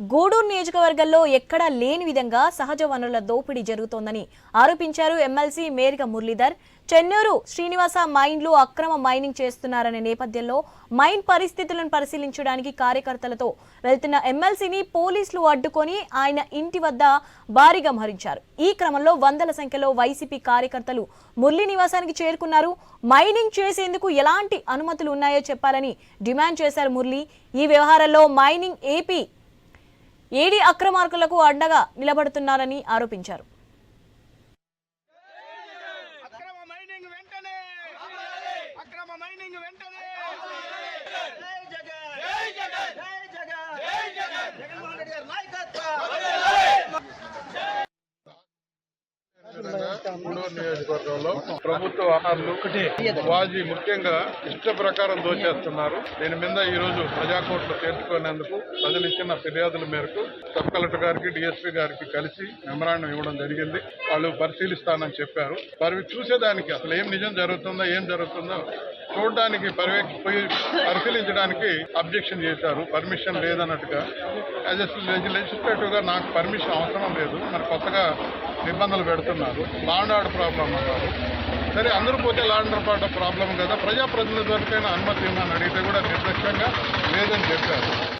గూడూరు నియోజకవర్గంలో ఎక్కడా లేని విధంగా సహజ వనరుల దోపిడీ జరుగుతోందని ఆరోపించారు ఎమ్మెల్సీ మేరిక మురళీధర్. చెన్నూరు శ్రీనివాస మైన్లు అక్రమ మైనింగ్ చేస్తున్నారనే నేపథ్యంలో మైన్ పరిస్థితులను పరిశీలించడానికి కార్యకర్తలతో వెళ్తున్న ఎమ్మెల్సీని పోలీసులు అడ్డుకొని ఆయన ఇంటి వద్ద భారీగా మరించారు ఈ క్రమంలో వందల సంఖ్యలో వైసీపీ కార్యకర్తలు మురళీ నివాసానికి చేరుకున్నారు. మైనింగ్ చేసేందుకు ఎలాంటి అనుమతులు ఉన్నాయో చెప్పాలని డిమాండ్ చేశారు మురళి. ఈ వ్యవహారంలో మైనింగ్ ఏపీ ఏడీ అక్రమార్కులకు అండగా నిలబడుతున్నారని ఆరోపించారు. అక్రమ మైనింగ్ వెంటనే! గూడూరు నియోజకవర్గంలో ప్రభుత్వ వనరులు వాజీ ముఖ్యంగా ఇష్ట ప్రకారం దోచేస్తున్నారు. దీని మీద ఈ రోజు ప్రజాకోర్టులో చేర్చుకునేందుకు ప్రజలు ఇచ్చిన ఫిర్యాదుల మేరకు సబ్ కలెక్టర్ గారికి డిఎస్పీ గారికి కలిసి మెమరాండం ఇవ్వడం జరిగింది. వాళ్ళు పరిశీలిస్తానని చెప్పారు. వారి చూసేదానికి అసలు ఏం నిజం జరుగుతుందో ఏం జరుగుతుందో చూడడానికి పర్యవేక్షి పరిశీలించడానికి అబ్జెక్షన్ చేశారు. పర్మిషన్ లేదన్నట్టుగా. యాజ్ లెజిస్లేటివ్గా నాకు పర్మిషన్ అవసరం లేదు. మరి కొత్తగా నిబంధనలు పెడుతున్నారు. లాండ్ ఆర్డర్ ప్రాబ్లం అన్నారు. సరే అందరూ పోతే లాండ్ ఆర్డర్ ప్రాబ్లం కదా. ప్రజాప్రతినిధి వరకైనా అనుమతి ఇవ్వమని అడిగితే కూడా నిర్లక్ష్యంగా లేదని చెప్పారు.